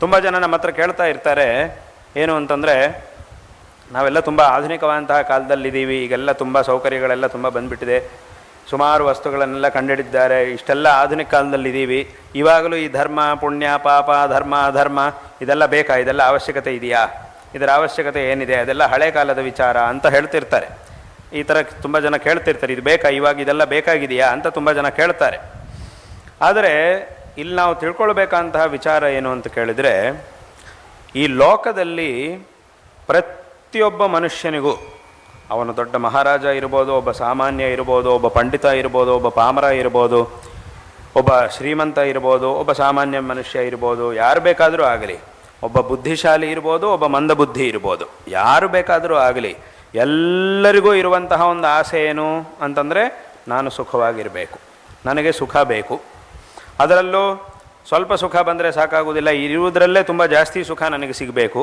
ತುಂಬ ಜನ ನಮ್ಮ ಹತ್ರ ಕೇಳ್ತಾ ಇರ್ತಾರೆ, ಏನು ಅಂತಂದರೆ, ನಾವೆಲ್ಲ ತುಂಬ ಆಧುನಿಕವಾದಂತಹ ಕಾಲದಲ್ಲಿದ್ದೀವಿ, ಈಗೆಲ್ಲ ತುಂಬ ಸೌಕರ್ಯಗಳೆಲ್ಲ ತುಂಬ ಬಂದ್ಬಿಟ್ಟಿದೆ. ಸುಮಾರು ವಸ್ತುಗಳನ್ನೆಲ್ಲ ಕಂಡುಹಿಡಿದಿದ್ದಾರೆ, ಇಷ್ಟೆಲ್ಲ ಆಧುನಿಕ ಕಾಲದಲ್ಲಿದ್ದೀವಿ. ಇವಾಗಲೂ ಈ ಧರ್ಮ, ಪುಣ್ಯ, ಪಾಪ, ಧರ್ಮ, ಅಧರ್ಮ, ಇದೆಲ್ಲ ಬೇಕಾ? ಇದೆಲ್ಲ ಅವಶ್ಯಕತೆ ಇದೆಯಾ? ಇದರ ಅವಶ್ಯಕತೆ ಏನಿದೆ? ಅದೆಲ್ಲ ಹಳೆ ಕಾಲದ ವಿಚಾರ ಅಂತ ಹೇಳ್ತಿರ್ತಾರೆ. ಈ ಥರ ತುಂಬ ಜನ ಕೇಳ್ತಿರ್ತಾರೆ, ಇದು ಬೇಕಾ? ಇವಾಗ ಇದೆಲ್ಲ ಬೇಕಾಗಿದೆಯಾ? ಅಂತ ತುಂಬ ಜನ ಕೇಳ್ತಾರೆ. ಆದರೆ ಇಲ್ಲಿ ನಾವು ತಿಳ್ಕೊಳ್ಬೇಕಂತಹ ವಿಚಾರ ಏನು ಅಂತ ಕೇಳಿದರೆ, ಈ ಲೋಕದಲ್ಲಿ ಪ್ರತಿಯೊಬ್ಬ ಮನುಷ್ಯನಿಗೂ, ಅವನು ದೊಡ್ಡ ಮಹಾರಾಜ ಇರ್ಬೋದು, ಒಬ್ಬ ಸಾಮಾನ್ಯ ಇರ್ಬೋದು, ಒಬ್ಬ ಪಂಡಿತ ಇರ್ಬೋದು, ಒಬ್ಬ ಪಾಮರ ಇರ್ಬೋದು, ಒಬ್ಬ ಶ್ರೀಮಂತ ಇರ್ಬೋದು, ಒಬ್ಬ ಸಾಮಾನ್ಯ ಮನುಷ್ಯ ಇರ್ಬೋದು, ಯಾರು ಬೇಕಾದರೂ ಆಗಲಿ, ಒಬ್ಬ ಬುದ್ಧಿಶಾಲಿ ಇರ್ಬೋದು, ಒಬ್ಬ ಮಂದಬುದ್ಧಿ ಇರ್ಬೋದು, ಯಾರು ಬೇಕಾದರೂ ಆಗಲಿ, ಎಲ್ಲರಿಗೂ ಇರುವಂತಹ ಒಂದು ಆಸೆ ಏನು ಅಂತಂದರೆ, ನಾನು ಸುಖವಾಗಿರಬೇಕು, ನನಗೆ ಸುಖ ಬೇಕು. ಅದರಲ್ಲೂ ಸ್ವಲ್ಪ ಸುಖ ಬಂದರೆ ಸಾಕಾಗುವುದಿಲ್ಲ. ಇರುವುದರಲ್ಲೇ ತುಂಬ ಜಾಸ್ತಿ ಸುಖ ನನಗೆ ಸಿಗಬೇಕು.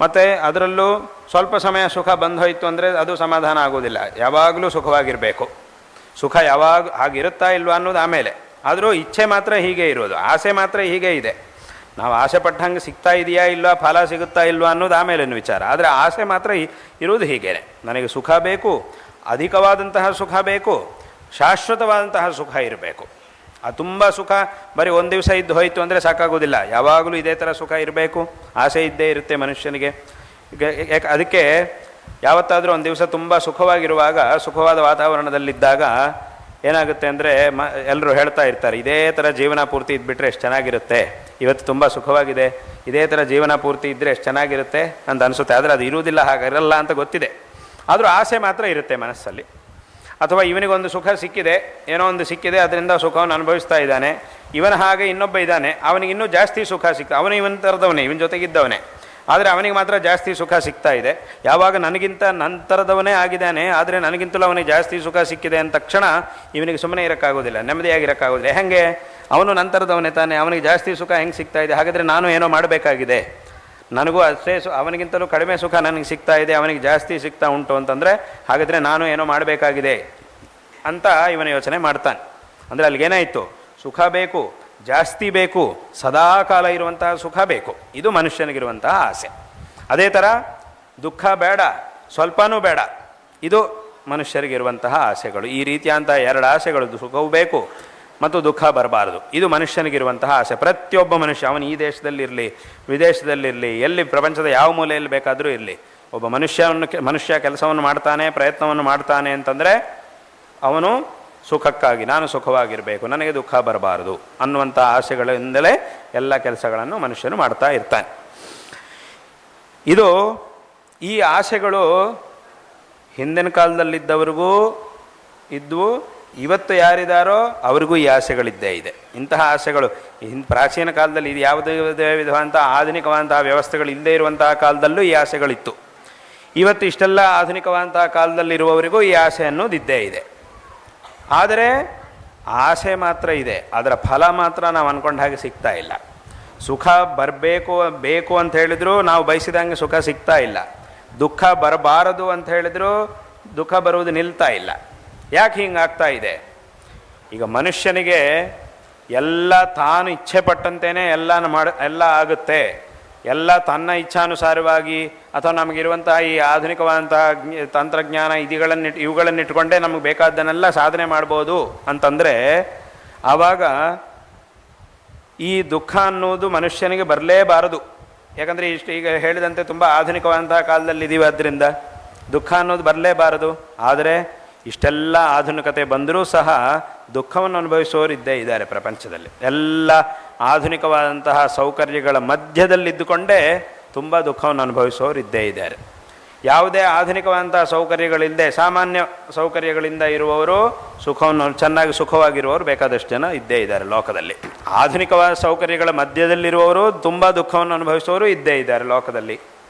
ಮತ್ತು ಅದರಲ್ಲೂ ಸ್ವಲ್ಪ ಸಮಯ ಸುಖ ಬಂದು ಹೋಯಿತು ಅಂದರೆ ಅದು ಸಮಾಧಾನ ಆಗೋದಿಲ್ಲ ಯಾವಾಗಲೂ ಸುಖವಾಗಿರಬೇಕು. ಸುಖ ಯಾವಾಗ ಹಾಗಿರುತ್ತಾ ಇಲ್ವಾ ಅನ್ನೋದು ಆಮೇಲೆ. ಆದರೂ ಇಚ್ಛೆ ಮಾತ್ರ ಹೀಗೆ ಇರೋದು. ಆಸೆ ಮಾತ್ರ ಹೀಗೆ ಇದೆ. ನಾವು ಆಸೆ ಪಟ್ಟಂಗೆ ಸಿಗ್ತಾ ಇದೆಯಾ ಇಲ್ವಾ, ಫಲ ಸಿಗುತ್ತಾ ಇಲ್ವಾ ಅನ್ನೋದು ಆಮೇಲೆ ವಿಚಾರ. ಆದರೆ ಆಸೆ ಮಾತ್ರ ಇರೋದು ಹೀಗೇನೆ. ನನಗೆ ಸುಖ ಬೇಕು, ಅಧಿಕವಾದಂತಹ ಸುಖ ಬೇಕು, ಶಾಶ್ವತವಾದಂತಹ ಸುಖ ಇರಬೇಕು. ಆ ತುಂಬ ಸುಖ ಬರೀ ಒಂದು ದಿವಸ ಇದ್ದು ಹೋಯಿತು ಅಂದರೆ ಸಾಕಾಗೋದಿಲ್ಲ. ಯಾವಾಗಲೂ ಇದೇ ಥರ ಸುಖ ಇರಬೇಕು, ಆಸೆ ಇದ್ದೇ ಇರುತ್ತೆ ಮನುಷ್ಯನಿಗೆ. ಯಾಕೆ ಅದಕ್ಕೆ ಯಾವತ್ತಾದರೂ ಒಂದು ದಿವಸ ತುಂಬ ಸುಖವಾಗಿರುವಾಗ, ಸುಖವಾದ ವಾತಾವರಣದಲ್ಲಿದ್ದಾಗ ಏನಾಗುತ್ತೆ ಅಂದರೆ ಮ ಎಲ್ಲರೂ ಹೇಳ್ತಾ ಇರ್ತಾರೆ, ಇದೇ ಥರ ಜೀವನ ಪೂರ್ತಿ ಇದ್ಬಿಟ್ರೆ ಎಷ್ಟು ಚೆನ್ನಾಗಿರುತ್ತೆ. ಇವತ್ತು ತುಂಬ ಸುಖವಾಗಿದೆ, ಇದೇ ಥರ ಜೀವನ ಪೂರ್ತಿ ಇದ್ದರೆ ಎಷ್ಟು ಚೆನ್ನಾಗಿರುತ್ತೆ ಅಂತ ಅನಿಸುತ್ತೆ. ಆದರೆ ಅದು ಇರುವುದಿಲ್ಲ, ಹಾಗಿರಲ್ಲ ಅಂತ ಗೊತ್ತಿದೆ. ಆದರೂ ಆಸೆ ಮಾತ್ರ ಇರುತ್ತೆ ಮನಸ್ಸಲ್ಲಿ. ಅಥವಾ ಇವನಿಗೊಂದು ಸುಖ ಸಿಕ್ಕಿದೆ, ಏನೋ ಒಂದು ಸಿಕ್ಕಿದೆ, ಅದರಿಂದ ಸುಖವನ್ನು ಅನುಭವಿಸ್ತಾ ಇದ್ದಾನೆ. ಇವನ ಹಾಗೆ ಇನ್ನೊಬ್ಬ ಇದ್ದಾನೆ. ಅವನಿಗೆ ಇನ್ನೂ ಜಾಸ್ತಿ ಸುಖ ಸಿಕ್ತ ಅವನು ಇವನ ಥರದವನೇ ಇವನ ಜೊತೆಗಿದ್ದವನೇ. ಆದರೆ ಅವನಿಗೆ ಮಾತ್ರ ಜಾಸ್ತಿ ಸುಖ ಸಿಗ್ತಾ ಇದೆ. ಯಾವಾಗ ನನಗಿಂತ ನಂತರದವನೇ ಆಗಿದ್ದಾನೆ, ಆದರೆ ನನಗಿಂತಲೂ ಅವನಿಗೆ ಜಾಸ್ತಿ ಸುಖ ಸಿಕ್ಕಿದೆ ಅಂದ ತಕ್ಷಣ ಇವನಿಗೆ ಸುಮ್ಮನೆ ಇರೋಕ್ಕಾಗೋದಿಲ್ಲ, ನೆಮ್ಮದಿಯಾಗಿರೋಕ್ಕಾಗೋದಿಲ್ಲ. ಹೆಂಗೆ? ಅವನು ನಂತರದವನೇ ತಾನೆ, ಅವನಿಗೆ ಜಾಸ್ತಿ ಸುಖ ಹೆಂಗೆ ಸಿಗ್ತಾ ಇದೆ? ಹಾಗಾದರೆ ನಾನು ಏನೋ ಮಾಡಬೇಕಾಗಿದೆ? ನನಗೂ ಅಷ್ಟೇ ಸು, ಅವನಿಗಿಂತಲೂ ಕಡಿಮೆ ಸುಖ ನನಗೆ ಸಿಗ್ತಾ ಇದೆ, ಅವನಿಗೆ ಜಾಸ್ತಿ ಸಿಗ್ತಾ ಉಂಟು ಅಂತಂದರೆ, ಹಾಗಾದರೆ ನಾನು ಏನೋ ಮಾಡಬೇಕಾಗಿದೆ? ಅಂತ ಇವನ ಯೋಚನೆ ಮಾಡ್ತಾನೆ. ಅಂದರೆ ಅಲ್ಲಿಗೇನಾಯಿತು ಸುಖ ಬೇಕು, ಜಾಸ್ತಿ ಬೇಕು ಸದಾ ಕಾಲ ಇರುವಂತಹ ಸುಖ ಬೇಕು. ಇದು ಮನುಷ್ಯನಿಗಿರುವಂತಹ ಆಸೆ. ಅದೇ ಥರ ದುಃಖ ಬೇಡ, ಸ್ವಲ್ಪನೂ ಬೇಡ. ಇದು ಮನುಷ್ಯರಿಗಿರುವಂತಹ ಆಸೆಗಳು. ಈ ರೀತಿಯಂತಹ ಎರಡು ಆಸೆಗಳು, ಸುಖವೂ ಬೇಕು ಮತ್ತು ದುಃಖ ಬರಬಾರದು. ಇದು ಮನುಷ್ಯನಿಗಿರುವಂತಹ ಆಸೆ. ಪ್ರತಿಯೊಬ್ಬ ಮನುಷ್ಯ, ಅವನು ಈ ದೇಶದಲ್ಲಿರಲಿ, ವಿದೇಶದಲ್ಲಿರಲಿ, ಎಲ್ಲಿ ಪ್ರಪಂಚದ ಯಾವ ಮೂಲೆಯಲ್ಲಿ ಬೇಕಾದರೂ ಇರಲಿ, ಒಬ್ಬ ಮನುಷ್ಯವನ್ನು ಮನುಷ್ಯ ಕೆಲಸವನ್ನು ಮಾಡ್ತಾನೆ, ಪ್ರಯತ್ನವನ್ನು ಮಾಡ್ತಾನೆ ಅಂತಂದರೆ ಅವನು ಸುಖಕ್ಕಾಗಿ, ನಾನು ಸುಖವಾಗಿರಬೇಕು, ನನಗೆ ದುಃಖ ಬರಬಾರದು ಅನ್ನುವಂಥ ಆಸೆಗಳಿಂದಲೇ ಎಲ್ಲ ಕೆಲಸಗಳನ್ನು ಮನುಷ್ಯನು ಮಾಡ್ತಾ ಇರ್ತಾನೆ. ಇದು ಈ ಆಸೆಗಳು ಹಿಂದಿನ ಕಾಲದಲ್ಲಿದ್ದವರಿಗೂ ಇದ್ದವು ಇವತ್ತು ಯಾರಿದ್ದಾರೋ ಅವರಿಗೂ ಈ ಆಸೆಗಳಿದ್ದೇ ಇದೆ. ಇಂತಹ ಆಸೆಗಳು ಹಿಂದ್ ಪ್ರಾಚೀನ ಕಾಲದಲ್ಲಿ ಇದು ಯಾವುದೇ ವಿಧವಾದಂಥ ಆಧುನಿಕವಾದಂತಹ ವ್ಯವಸ್ಥೆಗಳು ಇಲ್ಲದೇ ಇರುವಂತಹ ಕಾಲದಲ್ಲೂ ಈ ಆಸೆಗಳಿತ್ತು. ಇವತ್ತು ಇಷ್ಟೆಲ್ಲ ಆಧುನಿಕವಾದಂತಹ ಕಾಲದಲ್ಲಿರುವವರಿಗೂ ಈ ಆಸೆ ಇದ್ದೇ ಇದೆ. ಆದರೆ ಆಸೆ ಮಾತ್ರ ಇದೆ. ಅದರ ಫಲ ಮಾತ್ರ ನಾವು ಅಂದ್ಕೊಂಡ ಹಾಗೆ ಸಿಗ್ತಾ ಇಲ್ಲ. ಸುಖ ಬರಬೇಕು, ಬೇಕು ಅಂತ ಹೇಳಿದ್ರು ನಾವು ಬಯಸಿದಂಗೆ ಸುಖ ಸಿಗ್ತಾ ಇಲ್ಲ. ದುಃಖ ಬರಬಾರದು ಅಂತ ಹೇಳಿದ್ರು ದುಃಖ ಬರುವುದು ನಿಲ್ತಾ ಇಲ್ಲ. ಯಾಕೆ ಹಿಂಗಾಗ್ತಾ ಇದೆ? ಈಗ ಮನುಷ್ಯನಿಗೆ ಎಲ್ಲ ತಾನು ಇಚ್ಛೆ ಪಟ್ಟಂತೆಯೇ ಎಲ್ಲ ಮಾಡ, ಎಲ್ಲ ಆಗುತ್ತೆ. ಎಲ್ಲ ತನ್ನ ಇಚ್ಛಾನುಸಾರವಾಗಿ ಅಥವಾ ನಮಗಿರುವಂತಹ ಈ ಆಧುನಿಕವಾದಂತಹ ಜ್ಞ- ತಂತ್ರಜ್ಞಾನ ಇದಿಗಳನ್ನು, ಇವುಗಳನ್ನಿಟ್ಕೊಂಡೇ ನಮಗೆ ಬೇಕಾದ್ದನ್ನೆಲ್ಲ ಸಾಧನೆ ಮಾಡ್ಬೋದು ಅಂತಂದರೆ ಆವಾಗ ಈ ದುಃಖ ಅನ್ನೋದು ಮನುಷ್ಯನಿಗೆ ಬರಲೇಬಾರದು. ಯಾಕಂದರೆ ಇಷ್ಟು ಈಗ ಹೇಳಿದಂತೆ ತುಂಬ ಆಧುನಿಕವಾದಂತಹ ಕಾಲದಲ್ಲಿ ಇದ್ದೀವಿ ಅದರಿಂದ ದುಃಖ ಅನ್ನೋದು ಬರಲೇಬಾರದು. ಆದರೆ ಇಷ್ಟೆಲ್ಲ ಆಧುನಿಕತೆ ಬಂದರೂ ಸಹ ದುಃಖವನ್ನು ಅನುಭವಿಸುವವರು ಇದ್ದೇ ಇದ್ದಾರೆ ಪ್ರಪಂಚದಲ್ಲಿ. ಎಲ್ಲ ಆಧುನಿಕವಾದಂತಹ ಸೌಕರ್ಯಗಳ ಮಧ್ಯದಲ್ಲಿದ್ದುಕೊಂಡೇ ತುಂಬ ದುಃಖವನ್ನು ಅನುಭವಿಸೋರು ಇದ್ದೇ ಇದ್ದಾರೆ. ಯಾವುದೇ ಆಧುನಿಕವಾದಂತಹ ಸೌಕರ್ಯಗಳಿಲ್ಲದೆ, ಸಾಮಾನ್ಯ ಸೌಕರ್ಯಗಳಿಂದ ಇರುವವರು ಸುಖವನ್ನು ಚೆನ್ನಾಗಿ ಸುಖವಾಗಿರುವವರು ಬೇಕಾದಷ್ಟು ಜನ ಇದ್ದೇ ಇದ್ದಾರೆ ಲೋಕದಲ್ಲಿ. ಆಧುನಿಕವಾದ ಸೌಕರ್ಯಗಳ ಮಧ್ಯದಲ್ಲಿರುವವರು ತುಂಬ ದುಃಖವನ್ನು ಅನುಭವಿಸುವವರು ಇದ್ದೇ ಇದ್ದಾರೆ ಲೋಕದಲ್ಲಿ.